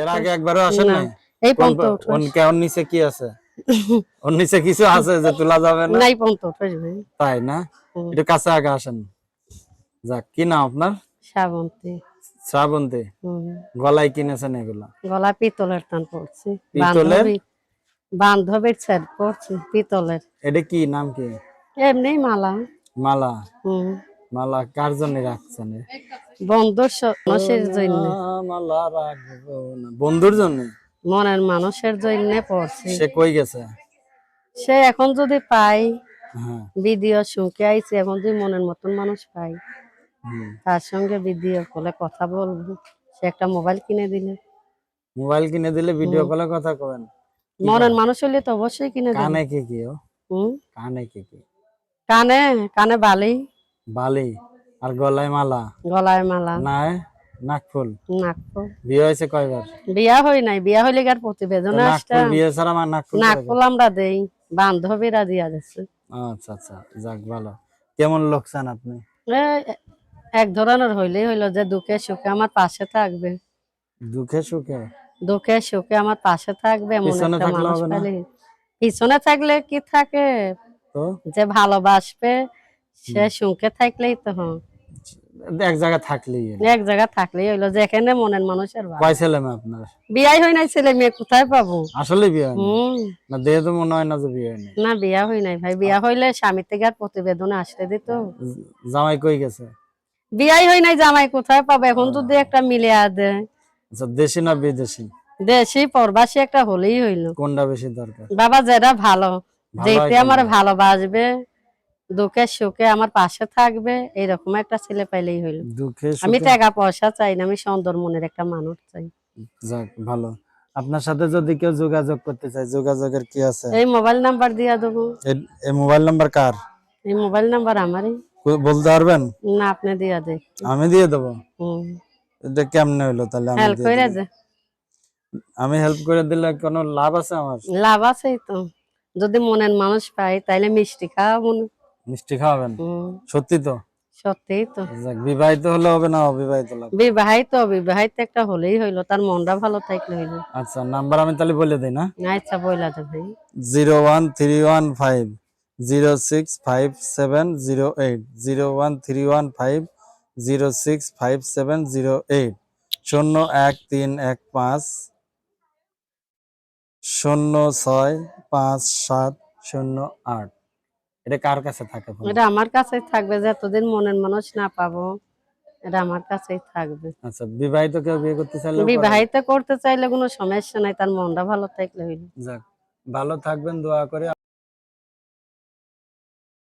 এর আগে একবারও আসেন নাই? এই উঠে ওর নিচে কি আছে? ওর নিচে কিছু আছে যে তোলা যাবে না? নাই উঠে তাই না? একটু কাছে আগে আসেন। যাক কি নাম আপনার? শ্রাবন্তী। শ্রাবন্তী। হুম। গলায় কিনেছেন এগুলা? গলা পিতলের টান পড়ছি। পিতলের? বান্ধবী বান্ধবীর সেট পড়ছি পিতলের। এটা কি? নাম কি? এমনি মালা। মালা। হুম। মালা কার জন্য রাখছেন? বন্ধুর মানুষের জন্য। মালা রাখব না। বন্ধুর জন্য? মনের মানুষের জন্য পড়ছি। সে কই গেছে? সে এখন যদি পাই ভিডিও শুনকে আইছে এখন যদি মনের মতন মানুষ পাই। তার সঙ্গে ভিডিও কলে কথা বলব। সে একটা মোবাইল কিনে দিলে। মোবাইল কিনে দিলে ভিডিও কলে কথা কবেন? মনের মানুষ হলে তো অবশ্যই কিনে দিবে। কানে কি কি কানে কি কি? কানে কানে বালি। বালি আর গলায় মালা। গলায় মালা। নাই? নাকফুল? নাকফুল। বিয়ে হয়েছে কয়বার? বিয়া হই নাই। বিয়া হইলে গার প্রতিবেদনে আসতাম বিয়ে ছাড়া আমার নাকফুল নাকফুল আমরা দেই। বান্ধবীরা দিয়া দিচ্ছে আচ্ছা আচ্ছা যাক ভালো। কেমন লোক চান আপনি? এক ধরনের হইলেই হইল যে দুঃখে সুখে আমার পাশে থাকবে। দুঃখে সুখে? দুঃখে সুখে আমার পাশে থাকবে পিছনে থাকলে কি থাকে? যে ভালোবাসবে সে সুখে থাকলেই তো হয় এক জায়গায় থাকলেই এক জায়গা থাকলেই হইল যেখানে মনের মানুষের। কয় ছেলে মেয়ে আপনার? বিয়াই হই নাই ছেলে মেয়ে কোথায় পাবো? আসলে বিয়ে হয়নি না দেহে তো মনে হয় না যে বিয়ে হয়নি না বিয়া হই নাই ভাই। বিয়া হইলে স্বামী থেকে আর প্রতিবেদনে আসতে দিত জামাই কই গেছে? বিয়াই হই নাই জামাই কোথায় পাবো? এখন যদি একটা মিলে আদে আচ্ছা দেশি না বিদেশি? দেশি প্রবাসী একটা হলেই হইল। কোনটা বেশি দরকার? বাবা যেটা ভালো যেতে আমার? ভালোবাসবে। দুঃখে সুখে আমার পাশে থাকবে এইরকম একটা ছেলে পাইলেই হইল। আমি টাকা পয়সা চাই না আমি সুন্দর মনের একটা মানুষ চাই। যাক ভালো। আপনার সাথে যদি কেউ যোগাযোগ করতে চায় যোগাযোগের কি আছে? এই মোবাইল নাম্বার দিয়া দেবো। এই মোবাইল নাম্বার কার? এই মোবাইল নাম্বার আমারই। বলতে পারবেন? না আপনি দিয়া দেখ আমি দিয়ে দেবো? এটা কেমনে হইল তাহলে আমি হেল্প করে দে। আমি হেল্প করে দিলে কোনো লাভ আছে আমার? লাভ আছেই তো। যদি মনের মানুষ পাই তাইলে মিষ্টি খাওয়াবো না মিষ্টি খাওয়াবেন? সত্যি তো? সত্যিই তো। বিবাহিত হলে হবে না অবিবাহিত বিবাহিত বিবাহিত একটা হলেই হইল। তার মনটা ভালো থাকলে হইল। আচ্ছা নাম্বার আমি তাহলে বলে দিই না? আচ্ছা বইলা দে ভাই। Zero one three one five zero six five seven zero eight zero one three one five zero six five seven zero eight শূন্য এক তিন এক পাঁচ শূন্য ছয় পাঁচ সাত শূন্য আট। এটা কার কাছে থাকে এটা আমার কাছেই থাকবে যতদিন মনের মানুষ না পাবো এটা আমার কাছেই থাকবে। আচ্ছা বিবাহিত কেউ বিয়ে করতে চাইলে বিবাহিত করতে চাইলে কোনো সমস্যা নাই তার মনটা ভালো থাকলে হইল। যাক ভালো থাকবেন দোয়া করে।